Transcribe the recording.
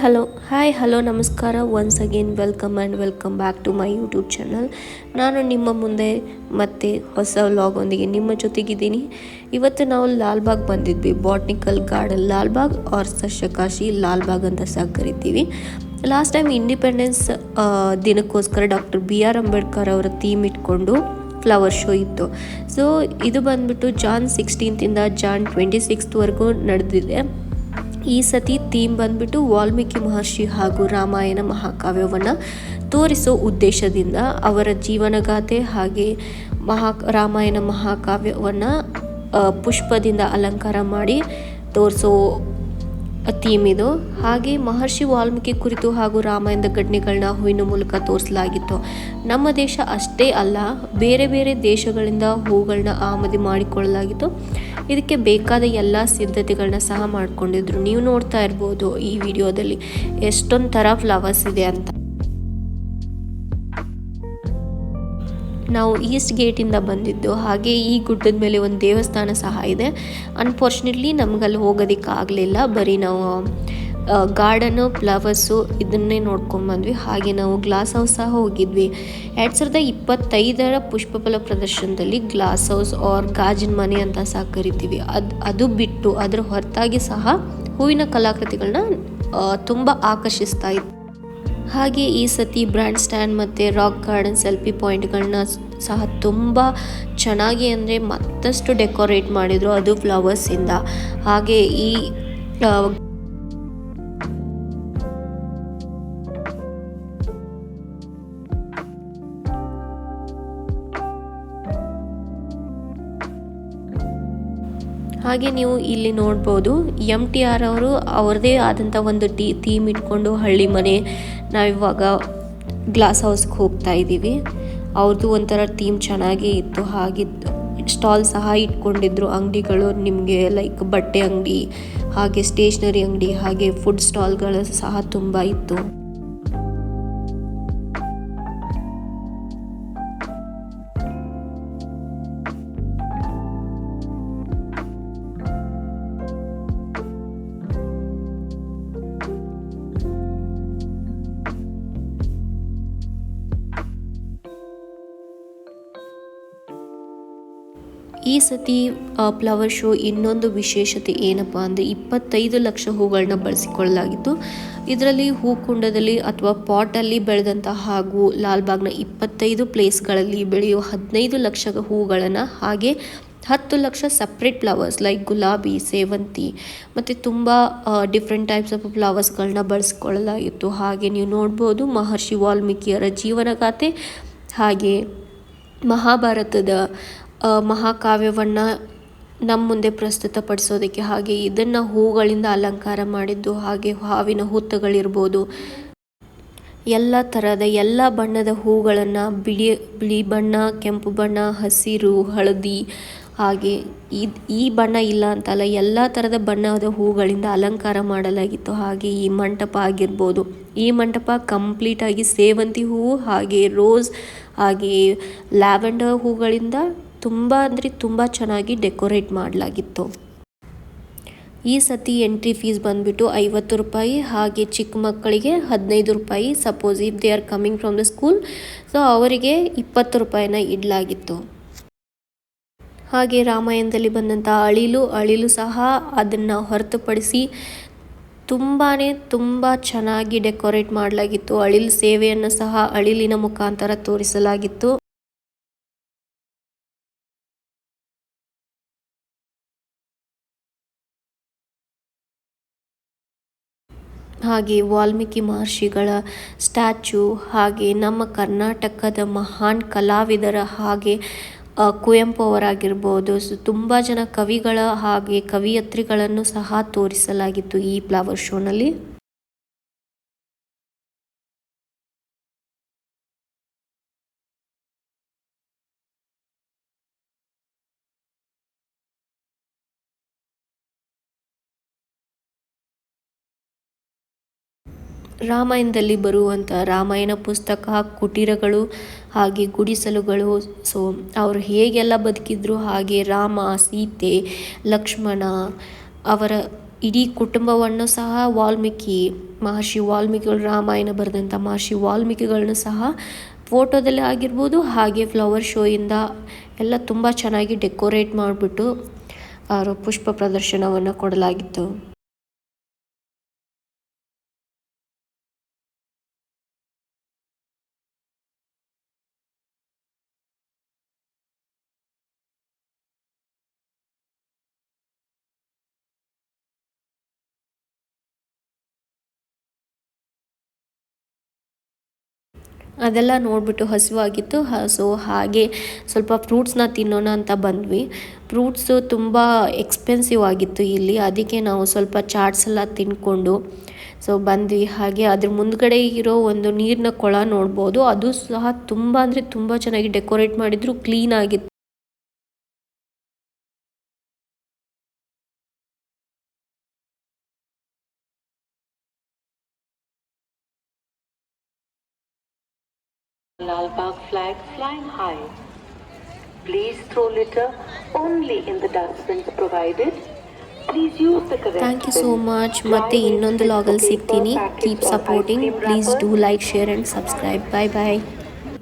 Hello hi hello ನಮಸ್ಕಾರ once again welcome and welcome back to my YouTube channel ನಾನು ನಿಮ್ಮ ಮುಂದೆ ಮತ್ತೆ ಹೊಸ ವ್ಲಾಗೊಂದಿಗೆ ನಿಮ್ಮ ಜೊತೆಗಿದ್ದೀನಿ. ಇವತ್ತು ನಾವು ಲಾಲ್ಬಾಗ್ ಬಂದಿದ್ವಿ. Botanical garden Lalbagh or ಸಸ್ಯಕಾಶಿ Lalbagh ಅಂತ ಸಹ ಕರಿತೀವಿ. ಲಾಸ್ಟ್ ಟೈಮ್ ಇಂಡಿಪೆಂಡೆನ್ಸ್ ದಿನಕ್ಕೋಸ್ಕರ ಡಾಕ್ಟರ್ ಬಿ ಆರ್ ಅಂಬೇಡ್ಕರ್ ಅವರ ಥೀಮ್ ಇಟ್ಕೊಂಡು ಫ್ಲವರ್ ಶೋ ಇತ್ತು. ಸೊ ಇದು ಬಂದ್ಬಿಟ್ಟು ಜಾನ್ ಸಿಕ್ಸ್ಟೀನ್ತಿಂದ ಜಾನ್ ಟ್ವೆಂಟಿ ಸಿಕ್ಸ್ತ್ವರೆಗೂ ನಡೆದಿದೆ. ಈ ಸತಿ ಥೀಮ್ ಬಂದ್ಬಿಟ್ಟು ವಾಲ್ಮೀಕಿ ಮಹರ್ಷಿ ಹಾಗೂ ರಾಮಾಯಣ ಮಹಾಕಾವ್ಯವನ್ನು ತೋರಿಸೋ ಉದ್ದೇಶದಿಂದ ಅವರ ಜೀವನಗಾಥೆ ಹಾಗೆ ಮಹಾ ರಾಮಾಯಣ ಮಹಾಕಾವ್ಯವನ್ನು ಪುಷ್ಪದಿಂದ ಅಲಂಕಾರ ಮಾಡಿ ತೋರಿಸೋ ಥೀಮ್ ಇದು ಹಾಗೆ ಮಹರ್ಷಿ ವಾಲ್ಮೀಕಿ ಕುರಿತು ಹಾಗೂ ರಾಮಾಯಣದ ಘಟನೆಗಳನ್ನ ಹೂವಿನ ಮೂಲಕ ತೋರಿಸಲಾಗಿತ್ತು. ನಮ್ಮ ದೇಶ ಅಷ್ಟೇ ಅಲ್ಲ, ಬೇರೆ ಬೇರೆ ದೇಶಗಳಿಂದ ಹೂಗಳನ್ನ ಆಮದು ಮಾಡಿಕೊಳ್ಳಲಾಗಿತ್ತು. ಇದಕ್ಕೆ ಬೇಕಾದ ಎಲ್ಲ ಸಿದ್ಧತೆಗಳನ್ನ ಸಹ ಮಾಡಿಕೊಂಡಿದ್ರು. ನೀವು ನೋಡ್ತಾ ಇರ್ಬೋದು ಈ ವಿಡಿಯೋದಲ್ಲಿ ಎಷ್ಟೊಂದು ಥರ ಫ್ಲವರ್ಸ್ ಇದೆ ಅಂತ. ನಾವು ಈಸ್ಟ್ ಗೇಟಿಂದ ಬಂದಿದ್ದು, ಹಾಗೆ ಈ ಗುಡ್ಡದ ಮೇಲೆ ಒಂದು ದೇವಸ್ಥಾನ ಸಹ ಇದೆ. ಅನ್ಫಾರ್ಚುನೇಟ್ಲಿ ನಮಗಲ್ಲಿ ಹೋಗೋದಿಕ್ಕೆ ಆಗಲಿಲ್ಲ. ಬರೀ ನಾವು ಗಾರ್ಡನು ಫ್ಲವರ್ಸು ಇದನ್ನೇ ನೋಡ್ಕೊಂಡ್ಬಂದ್ವಿ ಹಾಗೆ ನಾವು ಗ್ಲಾಸ್ ಹೌಸ್ ಸಹ ಹೋಗಿದ್ವಿ. ಎರಡು ಸಾವಿರದ ಇಪ್ಪತ್ತೈದರ ಪುಷ್ಪಫಲ ಪ್ರದರ್ಶನದಲ್ಲಿ ಗ್ಲಾಸ್ ಹೌಸ್ ಆರ್ ಗಾಜಿನ ಮನೆ ಅಂತ ಸಹ ಕರಿತೀವಿ. ಅದು ಅದು ಬಿಟ್ಟು ಅದರ ಹೊರತಾಗಿ ಸಹ ಹೂವಿನ ಕಲಾಕೃತಿಗಳನ್ನ ತುಂಬ ಆಕರ್ಷಿಸ್ತಾ ಇತ್ತು. ಹಾಗೆ ಈ ಸತಿ ಬ್ರ್ಯಾಂಡ್ ಸ್ಟ್ಯಾಂಡ್ ಮತ್ತು ರಾಕ್ ಗಾರ್ಡನ್ ಸೆಲ್ಫಿ ಪಾಯಿಂಟ್ಗಳನ್ನ ಸಹ ತುಂಬ ಚೆನ್ನಾಗಿ ಅಂದರೆ ಮತ್ತಷ್ಟು ಡೆಕೋರೇಟ್ ಮಾಡಿದರು ಅದು ಫ್ಲವರ್ಸಿಂದ. ಹಾಗೆ ಈ ಹಾಗೆ ನೀವು ಇಲ್ಲಿ ನೋಡ್ಬೋದು ಎಂ ಟಿ ಆರ್ ಅವರು ಅವ್ರದ್ದೇ ಆದಂಥ ಒಂದು ಟೀ, ಥೀಮ್ ಇಟ್ಕೊಂಡು ಹಳ್ಳಿ ಮನೆ ನಾವಿವಾಗ ಗ್ಲಾಸ್ ಹೌಸ್ಗೆ ಹೋಗ್ತಾ ಇದ್ದೀವಿ. ಅವ್ರದ್ದು ಒಂಥರ ಥೀಮ್ ಚೆನ್ನಾಗೇ ಇತ್ತು. ಹಾಗಿತ್ತು ಸ್ಟಾಲ್ ಸಹ ಇಟ್ಕೊಂಡಿದ್ರು ಅಂಗಡಿಗಳು, ನಿಮಗೆ ಲೈಕ್ ಬಟ್ಟೆ ಅಂಗಡಿ, ಹಾಗೆ ಸ್ಟೇಷ್ನರಿ ಅಂಗಡಿ, ಹಾಗೆ ಫುಡ್ ಸ್ಟಾಲ್ಗಳು ಸಹ ತುಂಬ ಇತ್ತು. ಈ ಸತಿ ಫ್ಲವರ್ ಶೋ ಇನ್ನೊಂದು ವಿಶೇಷತೆ ಏನಪ್ಪ ಅಂದರೆ ಇಪ್ಪತ್ತೈದು ಲಕ್ಷ ಹೂಗಳನ್ನ ಬಳಸಿಕೊಳ್ಳಲಾಗಿತ್ತು. ಇದರಲ್ಲಿ ಹೂಕುಂಡದಲ್ಲಿ ಅಥವಾ ಪಾಟಲ್ಲಿ ಬೆಳೆದಂತಹ ಹಾಗೂ ಲಾಲ್ಬಾಗ್ನ ಇಪ್ಪತ್ತೈದು ಪ್ಲೇಸ್ಗಳಲ್ಲಿ ಬೆಳೆಯುವ ಹದಿನೈದು ಲಕ್ಷ ಹೂಗಳನ್ನು ಹಾಗೆ ಹತ್ತು ಲಕ್ಷ ಸಪ್ರೇಟ್ ಫ್ಲವರ್ಸ್ ಲೈಕ್ ಗುಲಾಬಿ, ಸೇವಂತಿ ಮತ್ತು ತುಂಬ ಡಿಫ್ರೆಂಟ್ ಟೈಪ್ಸ್ ಆಫ್ ಫ್ಲವರ್ಸ್ಗಳನ್ನ ಬಳಸ್ಕೊಳ್ಳಲಾಗಿತ್ತು. ಹಾಗೆ ನೀವು ನೋಡ್ಬೋದು ಮಹರ್ಷಿ ವಾಲ್ಮೀಕಿಯರ ಜೀವನಗಾಥೆ ಹಾಗೆ ಮಹಾಭಾರತದ ಮಹಾಕಾವ್ಯವನ್ನು ನಮ್ಮ ಮುಂದೆ ಪ್ರಸ್ತುತಪಡಿಸೋದಕ್ಕೆ ಹಾಗೆ ಇದನ್ನು ಹೂಗಳಿಂದ ಅಲಂಕಾರ ಮಾಡಿದ್ದು, ಹಾಗೆ ಹಾವಿನ ಹುತ್ತಗಳಿರ್ಬೋದು ಎಲ್ಲ ಥರದ ಎಲ್ಲ ಬಣ್ಣದ ಹೂಗಳನ್ನು ಬಿಳಿ ಬಿಳಿ ಬಣ್ಣ, ಕೆಂಪು ಬಣ್ಣ, ಹಸಿರು, ಹಳದಿ, ಹಾಗೆ ಈ ಈ ಬಣ್ಣ ಇಲ್ಲ ಅಂತಲ್ಲ, ಎಲ್ಲ ಥರದ ಬಣ್ಣದ ಹೂಗಳಿಂದ ಅಲಂಕಾರ ಮಾಡಲಾಗಿತ್ತು. ಹಾಗೆ ಈ ಮಂಟಪ ಆಗಿರ್ಬೋದು. ಈ ಮಂಟಪ ಕಂಪ್ಲೀಟಾಗಿ ಸೇವಂತಿ ಹೂವು, ಹಾಗೆ ರೋಸ್, ಹಾಗೆ ಲ್ಯಾವೆಂಡರ್ ಹೂಗಳಿಂದ ತುಂಬ ಅಂದರೆ ತುಂಬ ಚೆನ್ನಾಗಿ ಡೆಕೋರೇಟ್ ಮಾಡಲಾಗಿತ್ತು. ಈ ಸತಿ ಎಂಟ್ರಿ ಫೀಸ್ ಬಂದುಬಿಟ್ಟು ಐವತ್ತು ರೂಪಾಯಿ, ಹಾಗೆ ಚಿಕ್ಕ ಮಕ್ಕಳಿಗೆ ಹದಿನೈದು ರೂಪಾಯಿ. Suppose if they are coming from the school so ಅವರಿಗೆ ಇಪ್ಪತ್ತು ರೂಪಾಯಿನ ಇಡಲಾಗಿತ್ತು. ಹಾಗೆ ರಾಮಾಯಣದಲ್ಲಿ ಬಂದಂಥ ಅಳಿಲು ಅಳಿಲು ಸಹ ಅದನ್ನು ಹೊರತುಪಡಿಸಿ ತುಂಬಾ ತುಂಬ ಚೆನ್ನಾಗಿ ಡೆಕೋರೇಟ್ ಮಾಡಲಾಗಿತ್ತು. ಅಳಿಲು ಸೇವೆಯನ್ನು ಸಹ ಅಳಿಲಿನ ಮುಖಾಂತರ ತೋರಿಸಲಾಗಿತ್ತು. ಹಾಗೆ ವಾಲ್ಮೀಕಿ ಮಹರ್ಷಿಗಳ ಸ್ಟ್ಯಾಚು ಹಾಗೆ ನಮ್ಮ ಕರ್ನಾಟಕದ ಮಹಾನ್ ಕಲಾವಿದರ ಹಾಗೆ ಕುವೆಂಪು ಅವರಾಗಿರ್ಬೋದು ಸೊ, ತುಂಬ ಜನ ಕವಿಗಳ ಹಾಗೆ ಕವಿಯತ್ರಿಗಳನ್ನು ಸಹ ತೋರಿಸಲಾಗಿತ್ತು ಈ ಫ್ಲವರ್ ಶೋನಲ್ಲಿ. ರಾಮಾಯಣದಲ್ಲಿ ಬರುವಂಥ ರಾಮಾಯಣ ಪುಸ್ತಕ, ಕುಟೀರಗಳು ಹಾಗೆ ಗುಡಿಸಲುಗಳು ಸೊ ಅವರು ಹೇಗೆಲ್ಲ ಬದುಕಿದ್ರು ಹಾಗೆ ರಾಮ, ಸೀತೆ, ಲಕ್ಷ್ಮಣ ಅವರ ಇಡೀ ಕುಟುಂಬವನ್ನು ಸಹ ವಾಲ್ಮೀಕಿ ಮಹರ್ಷಿ ವಾಲ್ಮೀಕಿಗಳು, ರಾಮಾಯಣ ಬರೆದಂಥ ಮಹರ್ಷಿ ವಾಲ್ಮೀಕಿಗಳನ್ನ ಸಹ ಫೋಟೋದಲ್ಲಿ ಆಗಿರ್ಬೋದು ಹಾಗೆ ಫ್ಲವರ್ ಶೋಯಿಂದ ಎಲ್ಲ ತುಂಬ ಚೆನ್ನಾಗಿ ಡೆಕೋರೇಟ್ ಮಾಡಿಬಿಟ್ಟು ಅವರು ಪುಷ್ಪ ಪ್ರದರ್ಶನವನ್ನು ಕೊಡಲಾಗಿತ್ತು. ಅದೆಲ್ಲ ನೋಡಿಬಿಟ್ಟು ಹಸಿವಾಗಿತ್ತು. ಸೊ ಹಾಗೆ ಸ್ವಲ್ಪ ಫ್ರೂಟ್ಸ್ನ ತಿನ್ನೋಣ ಅಂತ ಬಂದ್ವಿ. ಫ್ರೂಟ್ಸು ತುಂಬ ಎಕ್ಸ್ಪೆನ್ಸಿವ್ ಆಗಿತ್ತು ಇಲ್ಲಿ. ಅದಕ್ಕೆ ನಾವು ಸ್ವಲ್ಪ ಚಾಟ್ಸ್ ಎಲ್ಲ ತಿನ್ಕೊಂಡು ಸೊ ಬಂದ್ವಿ. ಹಾಗೆ ಅದ್ರ ಮುಂದ್ಗಡೆ ಇರೋ ಒಂದು ನೀರಿನ ಕೊಳ ನೋಡ್ಬೋದು. ಅದು ಸಹ ತುಂಬ ಅಂದರೆ ತುಂಬ ಚೆನ್ನಾಗಿ ಡೆಕೋರೇಟ್ ಮಾಡಿದ್ರು clean Lal Bagh flag flying high. Please throw litter only in the dustbins provided. Please use the correct thank you so much ಮತ್ತೆ ಇನ್ನೊಂದು ಲಾಗಲ್ಲಿ ಸಿಗ್ತೀನಿ keep supporting please. Do like share and subscribe bye bye